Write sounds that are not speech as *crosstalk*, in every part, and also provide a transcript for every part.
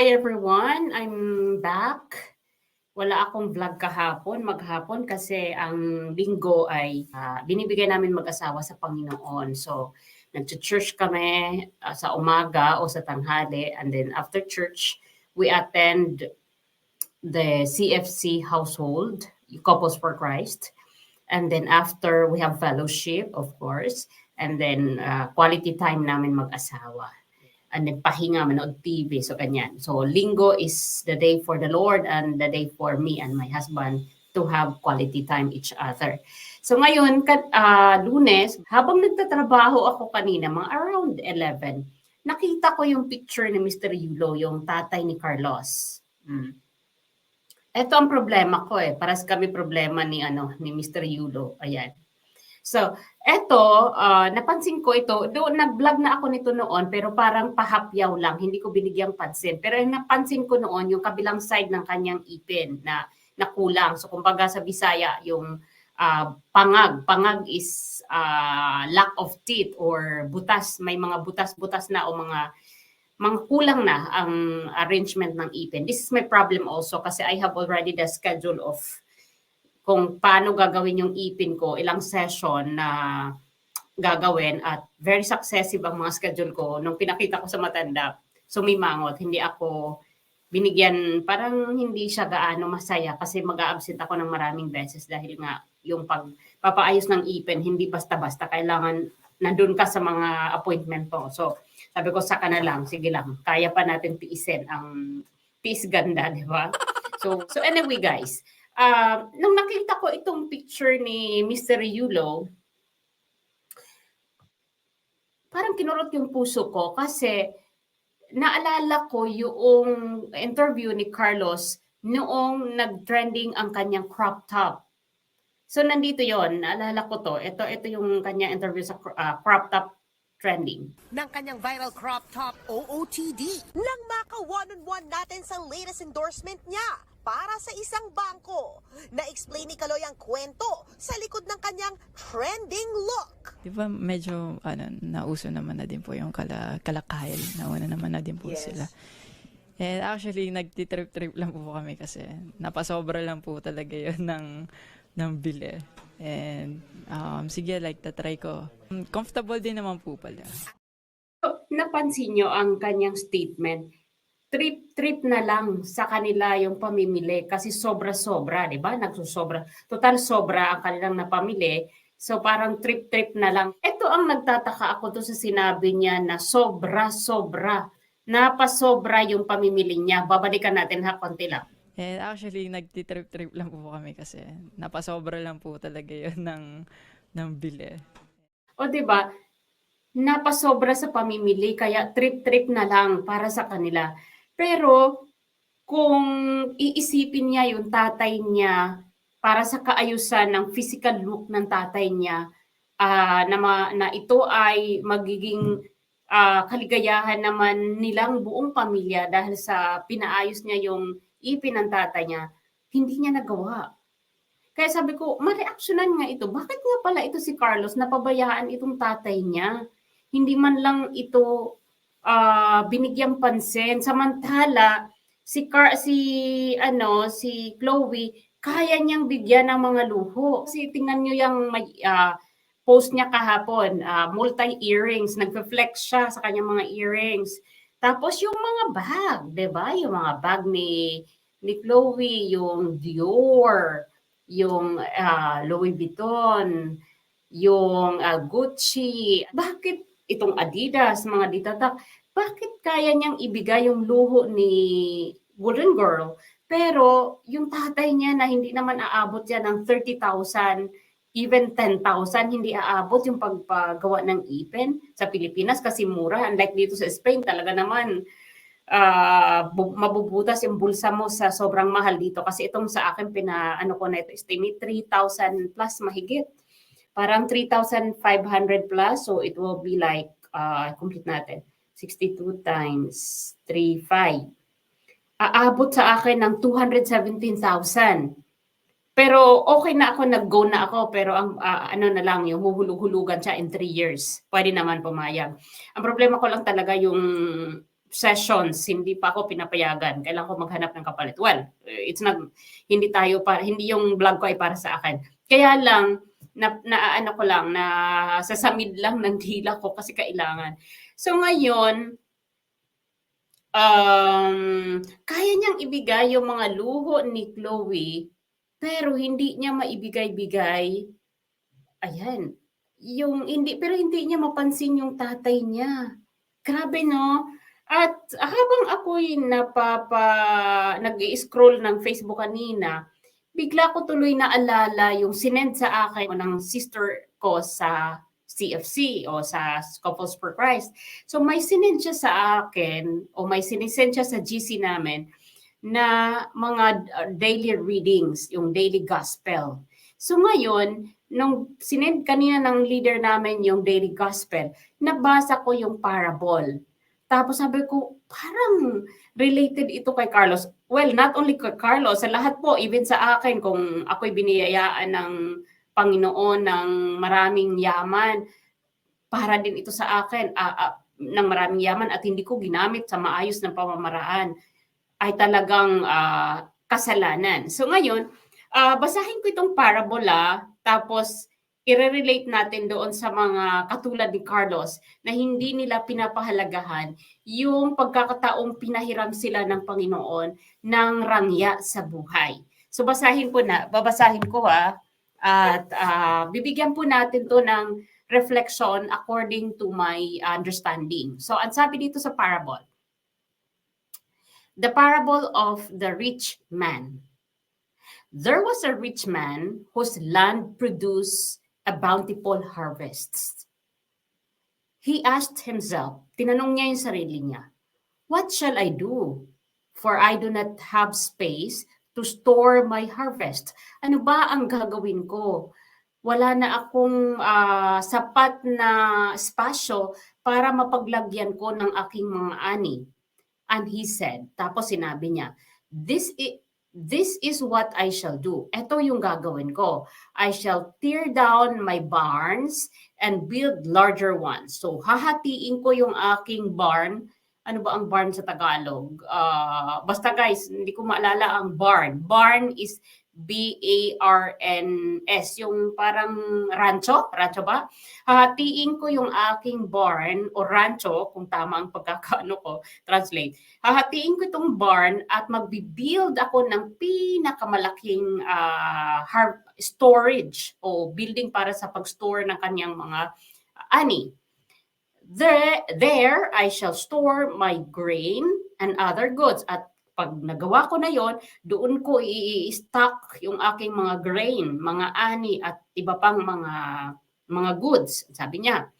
Hi everyone, I'm back. Wala akong vlog kahapon, maghapon kasi ang linggo ay ah, binibigay namin mag-asawa sa Panginoon. So, nag-church kami ah, sa umaga o sa tanghali and then after church, we attend the CFC household, Couples for Christ. And then after, we have fellowship, of course. And then ah, quality time namin mag-asawa and then pahinga, manood TV, so ganyan. So linggo is the day for the Lord and the day for me and my husband to have quality time each other. So ngayon, ah, lunes, habang nagtatrabaho ako kanina, mga around 11, nakita ko yung picture ni Mr. Yulo, yung tatay ni Carlos. Mm. Ito ang problema ko eh. Paras kami problema ni ano ni Mr. Yulo. Ayan. So, eto, ah, napansin ko ito, do nag-vlog na ako nito noon pero parang pahapyaw lang, hindi ko binigyang pansin. Pero yung napansin ko noon yung kabilang side ng kanyang ipin na nakulang. So kumbaga sa Bisaya yung ah, pangag, pangag is ah, lack of teeth or butas, may mga butas-butas na o mga mga kulang na ang arrangement ng ipin. This is my problem also kasi I have already the schedule of kung paano gagawin yung ipin ko, ilang session na gagawin at very successive ang mga schedule ko. Nung pinakita ko sa matanda, sumimangot, hindi ako binigyan, parang hindi siya gaano masaya kasi mag-a-absent ako ng maraming beses dahil nga yung pagpapaayos ng ipin, hindi basta-basta. Kailangan nandun ka sa mga appointment mo. So, sabi ko sa na lang, sige lang, kaya pa natin tiisin ang tiis ganda, di ba? So, so anyway guys, uh, nung nakita ko itong picture ni Mr. Yulo, parang kinurot yung puso ko kasi naalala ko yung interview ni Carlos noong nag-trending ang kanyang crop top. So nandito yon, naalala ko to. Ito ito yung kanyang interview sa uh, crop top trending. ng kanyang viral crop top OOTD. Nang maka one-on-one natin sa latest endorsement niya para sa isang bangko. Na-explain ni Kaloy ang kwento sa likod ng kanyang trending look. Di ba medyo ano, nauso naman na din po yung kala, kalakahil. Nauna naman na din po Yes. sila. And actually, nagtitrip-trip lang po kami kasi napasobra lang po talaga yun ng, ng bili. And um, sige, like, tatry ko. Comfortable din naman po pala. So, napansin nyo ang kanyang statement, trip-trip na lang sa kanila yung pamimili kasi sobra-sobra, di ba? Nagsusobra. Total sobra ang kanilang napamili. So parang trip-trip na lang. Ito ang nagtataka ako to sa sinabi niya na sobra-sobra. Napasobra yung pamimili niya. Babalikan natin ha, konti lang. And actually, nagtitrip-trip lang po kami kasi napasobra lang po talaga yun *laughs* ng, ng bili. O di ba? Napasobra sa pamimili kaya trip-trip na lang para sa kanila. Pero kung iisipin niya yung tatay niya para sa kaayusan ng physical look ng tatay niya ah, na, ma- na ito ay magiging ah, kaligayahan naman nilang buong pamilya dahil sa pinaayos niya yung ipin ng tatay niya, hindi niya nagawa. Kaya sabi ko, mareaksyonan nga ito. Bakit nga pala ito si Carlos napabayaan itong tatay niya? Hindi man lang ito ah, binigyang pansin. Samantala, si Car si ano, si Chloe, kaya niyang bigyan ng mga luho. Kasi tingnan niyo yung may, ah, post niya kahapon, ah, multi-earrings, nagfe-flex siya sa kanyang mga earrings. Tapos yung mga bag, 'di ba? Yung mga bag ni ni Chloe, yung Dior, yung ah, Louis Vuitton, yung ah, Gucci. Bakit itong Adidas, mga ditatak, bakit kaya niyang ibigay yung luho ni Golden Girl? Pero yung tatay niya na hindi naman aabot yan ng 30,000 even 10,000 hindi aabot yung pagpagawa ng ipin sa Pilipinas kasi mura. Unlike dito sa Spain talaga naman bu- mabubutas yung bulsa mo sa sobrang mahal dito. Kasi itong sa akin pina ano ko na ito estimate 3,000 plus mahigit. Parang 3,500 plus so it will be like uh, complete natin 62 times 3,500 aabot sa akin ng 217,000 pero okay na ako, nag-go na ako, pero ang ah, ano na lang, yung huhulug-hulugan siya in three years. Pwede naman pumayag. Ang problema ko lang talaga yung sessions, hindi pa ako pinapayagan. Kailangan ko maghanap ng kapalit. Well, it's not, hindi tayo pa, hindi yung vlog ko ay para sa akin. Kaya lang, na, na ano ko lang, na sasamid lang ng dila ko kasi kailangan. So ngayon, um, kaya niyang ibigay yung mga luho ni Chloe, pero hindi niya maibigay-bigay. Ayan. Yung hindi pero hindi niya mapansin yung tatay niya. Grabe no? At habang ako'y napapa nag-scroll ng Facebook kanina, bigla ko tuloy naalala yung sinend sa akin ng sister ko sa CFC o sa Couples for Christ. So may sinend siya sa akin o may sinisend siya sa GC namin na mga uh, daily readings, yung daily gospel. So ngayon, nung sinend kanina ng leader namin yung daily gospel, nabasa ko yung parable. Tapos sabi ko, parang related ito kay Carlos. Well, not only kay Carlos, sa lahat po, even sa akin, kung ako'y biniyayaan ng Panginoon ng maraming yaman, para din ito sa akin, ah, ah, ng maraming yaman at hindi ko ginamit sa maayos na pamamaraan, ay talagang ah, kasalanan. So ngayon, ah, basahin ko itong parabola, tapos i-relate natin doon sa mga katulad ni Carlos na hindi nila pinapahalagahan yung pagkakataong pinahiram sila ng Panginoon ng rangya sa buhay. So basahin ko na, babasahin ko ha, at ah, bibigyan po natin to ng reflection according to my understanding. So ang sabi dito sa parable, the parable of the rich man. There was a rich man whose land produced a bountiful harvest. He asked himself, tinanong niya yung sarili niya, What shall I do? For I do not have space to store my harvest. Ano ba ang gagawin ko? Wala na akong ah, sapat na espasyo para mapaglagyan ko ng aking mga ani. And he said, tapos sinabi niya, this is, this is what I shall do. Ito yung gagawin ko. I shall tear down my barns and build larger ones. So, hahatiin ko yung aking barn. Ano ba ang barn sa Tagalog? Ah, basta guys, hindi ko maalala ang barn. Barn is B-A-R-N-S. Yung parang rancho. Rancho ba? Hahatiin ko yung aking barn o rancho, kung tama ang pagkakaano ko, translate. Hahatiin ko itong barn at magbi-build ako ng pinakamalaking har- storage o building para sa pag-store ng kanyang mga ani. There, there I shall store my grain and other goods. At pag nagawa ko na yon, doon ko i-stock yung aking mga grain, mga ani at iba pang mga mga goods, sabi niya.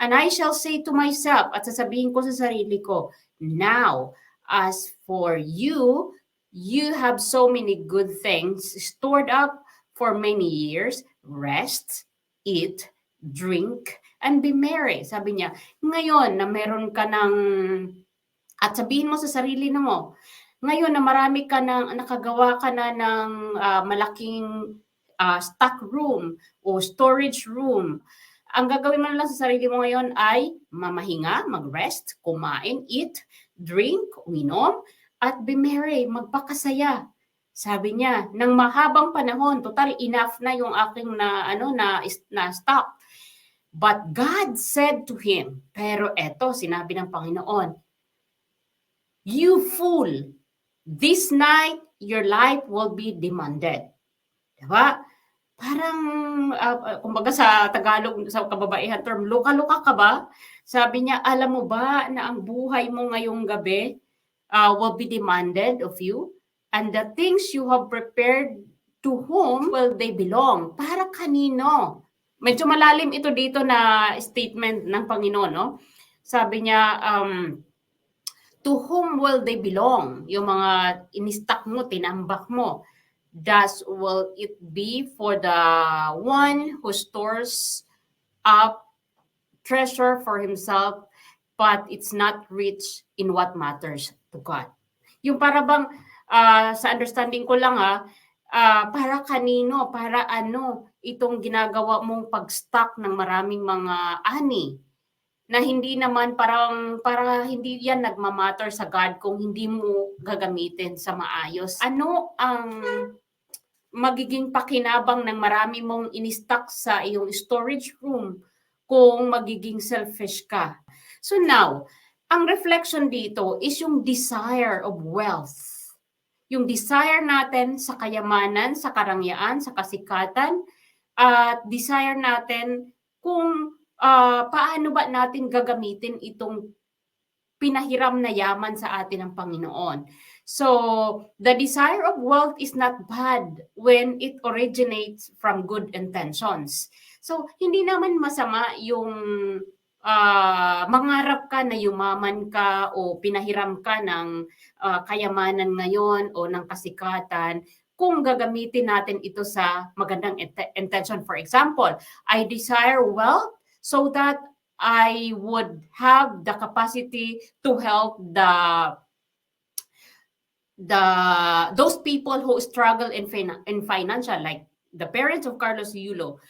And I shall say to myself, at sasabihin ko sa sarili ko, now, as for you, you have so many good things stored up for many years. Rest, eat, drink, and be merry. Sabi niya, ngayon na meron ka ng, at sabihin mo sa sarili na mo, ngayon na marami ka ng, nakagawa ka na ng ah, malaking ah, stock room o storage room, ang gagawin mo lang sa sarili mo ngayon ay mamahinga, mag-rest, kumain, eat, drink, uminom, at be merry, magpakasaya. Sabi niya, ng mahabang panahon, total enough na yung aking na ano na na stock. But God said to him, pero eto sinabi ng Panginoon, You fool, this night your life will be demanded. Diba? Parang, uh, kumbaga sa Tagalog, sa kababaihan term, luka-luka ka ba? Sabi niya, alam mo ba na ang buhay mo ngayong gabi uh, will be demanded of you? And the things you have prepared, to whom will they belong? Para kanino? Medyo malalim ito dito na statement ng Panginoon, no? Sabi niya, um, to whom will they belong? Yung mga inistak mo, tinambak mo. Thus will it be for the one who stores up treasure for himself, but it's not rich in what matters to God. Yung para bang, ah, sa understanding ko lang ha, ah, para kanino, para ano, itong ginagawa mong pag-stock ng maraming mga ani. na hindi naman parang para hindi yan nagmamatter sa God kung hindi mo gagamitin sa maayos. Ano ang magiging pakinabang ng marami mong in-stock sa iyong storage room kung magiging selfish ka? So now, ang reflection dito is yung desire of wealth. Yung desire natin sa kayamanan, sa karangyaan, sa kasikatan, at desire natin kung ah, paano ba natin gagamitin itong pinahiram na yaman sa atin ng Panginoon. So, the desire of wealth is not bad when it originates from good intentions. So, hindi naman masama yung ah, mangarap ka na yumaman ka o pinahiram ka ng ah, kayamanan ngayon o ng kasikatan kung gagamitin natin ito sa magandang int- intention. For example, I desire wealth so that I would have the capacity to help the the those people who struggle in fin- in financial like the parents of Carlos Yulo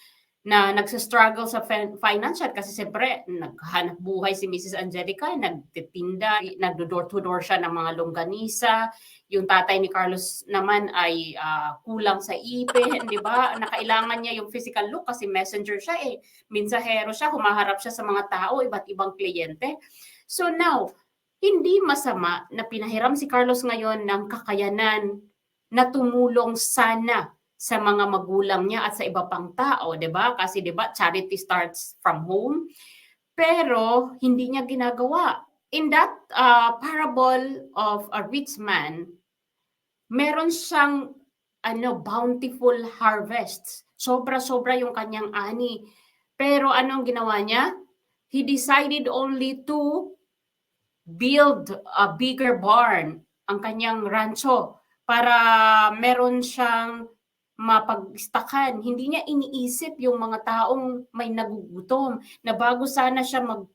na nagsa-struggle sa fin- financial kasi siyempre naghanap buhay si Mrs. Angelica, nagtitinda, nagdo-door to door siya ng mga longganisa. Yung tatay ni Carlos naman ay ah, kulang sa ipin, *laughs* di ba? Nakailangan niya yung physical look kasi messenger siya eh. Minsahero siya, humaharap siya sa mga tao, iba't ibang kliyente. So now, hindi masama na pinahiram si Carlos ngayon ng kakayanan na tumulong sana sa mga magulang niya at sa iba pang tao, 'di ba? Kasi 'di ba, charity starts from home. Pero hindi niya ginagawa. In that uh, parable of a rich man, meron siyang ano bountiful harvests. Sobra-sobra yung kanyang ani. Pero anong ginawa niya? He decided only to build a bigger barn, ang kanyang rancho, para meron siyang mapag-stakan. Hindi niya iniisip yung mga taong may nagugutom na bago sana siya mag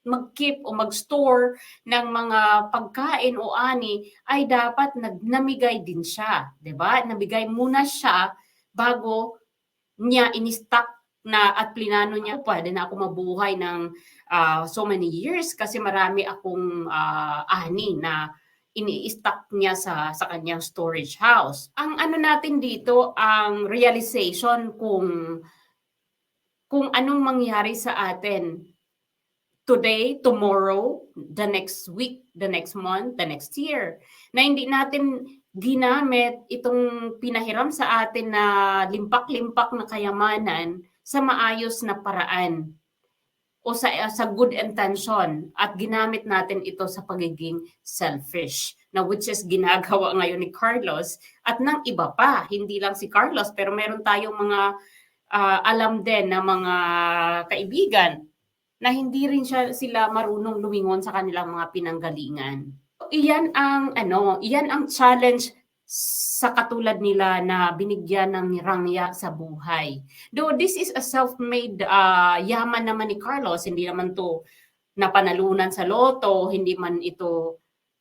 mag-keep o mag-store ng mga pagkain o ani ay dapat nag namigay din siya, 'di ba? Namigay muna siya bago niya in-stock na at plinano niya pwede na ako mabuhay ng ah, so many years kasi marami akong ah, ani na ini-stock niya sa sa kanyang storage house. Ang ano natin dito ang realization kung kung anong mangyari sa atin today, tomorrow, the next week, the next month, the next year. Na hindi natin ginamit itong pinahiram sa atin na limpak-limpak na kayamanan sa maayos na paraan o sa sa good intention at ginamit natin ito sa pagiging selfish na which is ginagawa *laughs* ngayon ni Carlos at ng iba pa hindi lang si Carlos pero meron tayong mga ah, alam din na mga kaibigan na hindi rin siya sila marunong lumingon sa kanilang mga pinanggalingan. Iyan ang ano, iyan ang challenge sa katulad nila na binigyan ng rangya sa buhay. Though this is a self-made ah, yaman naman ni Carlos, hindi naman to napanalunan sa loto, hindi man ito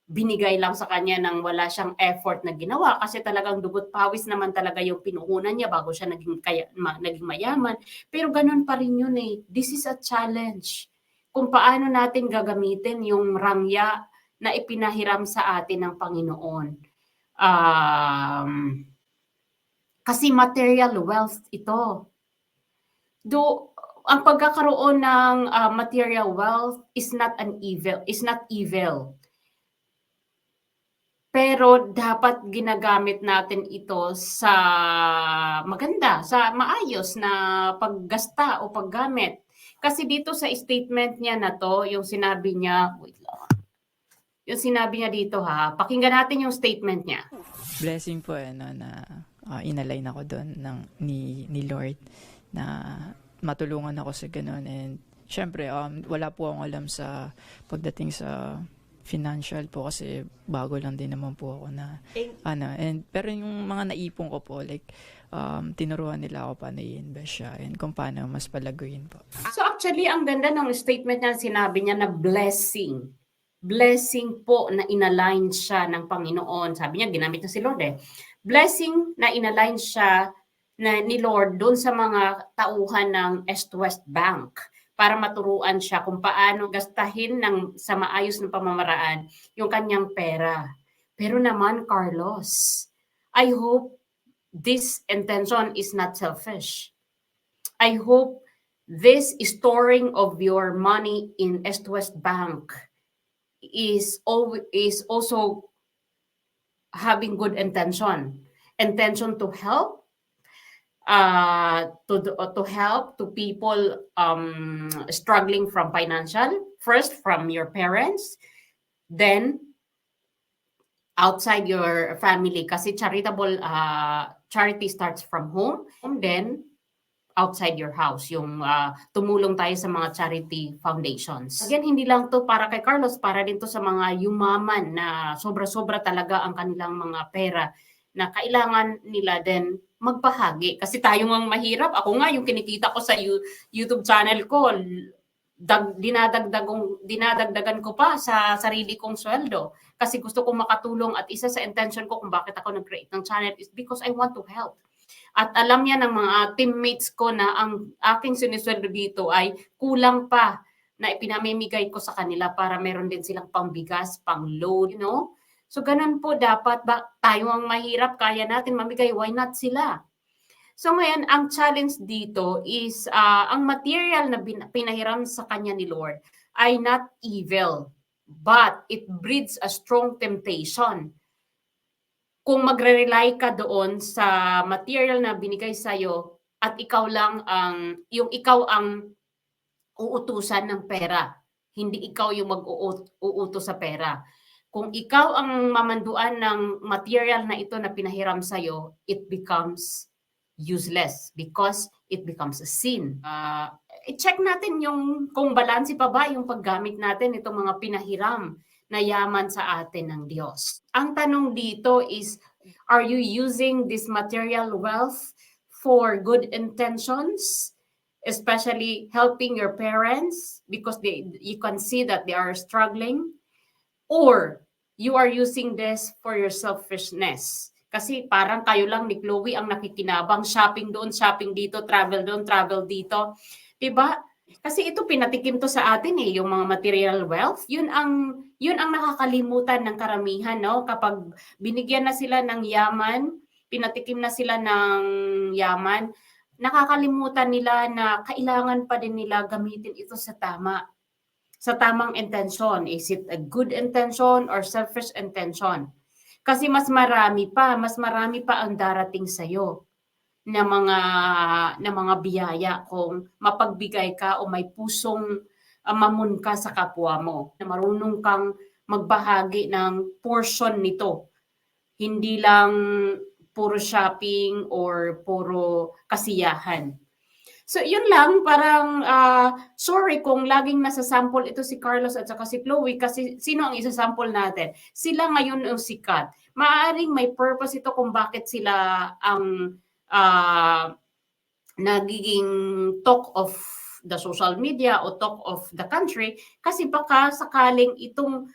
binigay lang sa kanya nang wala siyang effort na ginawa kasi talagang dugot pawis naman talaga yung pinuhunan niya bago siya naging, kaya, ma- naging mayaman. Pero ganun pa rin yun eh. This is a challenge. Kung paano natin gagamitin yung rangya na ipinahiram sa atin ng Panginoon. Um, kasi material wealth ito. Do ang pagkakaroon ng ah, material wealth is not an evil, is not evil. Pero dapat ginagamit natin ito sa maganda, sa maayos na paggasta o paggamit. Kasi dito sa statement niya na to, yung sinabi niya, wait. Yung sinabi niya dito ha, pakinggan natin yung statement niya. blessing po ano na uh, inalign ako doon ng ni ni Lord na matulungan ako sa ganun and syempre um wala po akong alam sa pagdating sa financial po kasi bago lang din naman po ako na ano and pero yung mga naipon ko po like um tinuruan nila ako paano i-invest siya and kung paano mas palaguin po. So actually, ang ganda ng statement niya, sinabi niya na blessing. Blessing po na inalign siya ng Panginoon. Sabi niya, ginamit na si Lord eh. Blessing na inalign siya na ni Lord doon sa mga tauhan ng East West Bank para maturuan siya kung paano gastahin ng sa maayos na pamamaraan yung kanyang pera. Pero naman, Carlos, I hope this intention is not selfish. I hope this storing of your money in East West Bank is al- is also having good intention. Intention to help uh to to help to people um struggling from financial first from your parents then outside your family. Kasi charitable uh charity starts from home and then outside your house, yung ah, tumulong tayo sa mga charity foundations. Again, hindi lang to para kay Carlos, para din to sa mga yumaman na sobra-sobra talaga ang kanilang mga pera na kailangan nila din magbahagi. Kasi tayo nga mahirap. Ako nga, yung kinikita ko sa You- YouTube channel ko, dag, dinadagdagong, dinadagdagan ko pa sa sarili kong sweldo. Kasi gusto kong makatulong at isa sa intention ko kung bakit ako nag-create ng channel is because I want to help. At alam niya ng mga teammates ko na ang aking sinisweldo dito ay kulang pa na ipinamimigay ko sa kanila para meron din silang pangbigas, pang load, you know? So ganun po dapat ba tayo ang mahirap, kaya natin mamigay, why not sila? So ngayon, ang challenge dito is ah, ang material na pinahiram sa kanya ni Lord ay not evil, but it breeds a strong temptation kung magre-rely ka doon sa material na binigay sa iyo at ikaw lang ang yung ikaw ang uutusan ng pera, hindi ikaw yung mag-uutos sa pera. Kung ikaw ang mamanduan ng material na ito na pinahiram sa iyo, it becomes useless because it becomes a sin. Ah, i-check natin yung kung balanse pa ba yung paggamit natin itong mga pinahiram na yaman sa atin ng Diyos. Ang tanong dito is, are you using this material wealth for good intentions? Especially helping your parents because they you can see that they are struggling? Or you are using this for your selfishness? Kasi parang kayo lang ni Chloe ang nakikinabang, shopping doon, shopping dito, travel doon, travel dito. 'Di ba? Kasi ito pinatikim to sa atin eh, yung mga material wealth. Yun ang yun ang nakakalimutan ng karamihan, no? Kapag binigyan na sila ng yaman, pinatikim na sila ng yaman, nakakalimutan nila na kailangan pa din nila gamitin ito sa tama. Sa tamang intention. Is it a good intention or selfish intention? Kasi mas marami pa, mas marami pa ang darating sa'yo na mga na mga biyaya kung mapagbigay ka o may pusong uh, mamun ka sa kapwa mo. Na marunong kang magbahagi ng portion nito. Hindi lang puro shopping or puro kasiyahan. So yun lang. Parang ah, sorry kung laging nasa sample ito si Carlos at saka si Chloe kasi sino ang isa-sample natin? Sila ngayon ang sikat. Maaring may purpose ito kung bakit sila ang uh, nagiging talk of the social media o talk of the country kasi baka sakaling itong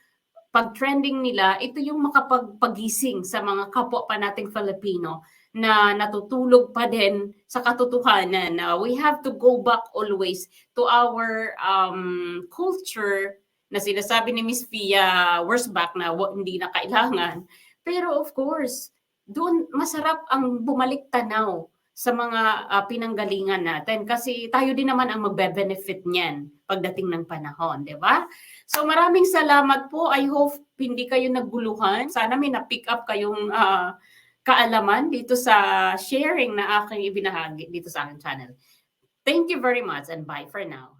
pag-trending nila, ito yung makapagpagising sa mga kapwa pa nating Filipino na natutulog pa din sa katotohanan na we have to go back always to our um, culture na sinasabi ni Miss Fia Worsback na wa- hindi na kailangan. Pero of course, doon masarap ang bumalik tanaw sa mga ah, pinanggalingan natin kasi tayo din naman ang magbe-benefit niyan pagdating ng panahon, di ba? So maraming salamat po. I hope hindi kayo naguluhan. Sana may na-pick up kayong ah, kaalaman dito sa sharing na aking ibinahagi dito sa aking channel. Thank you very much and bye for now.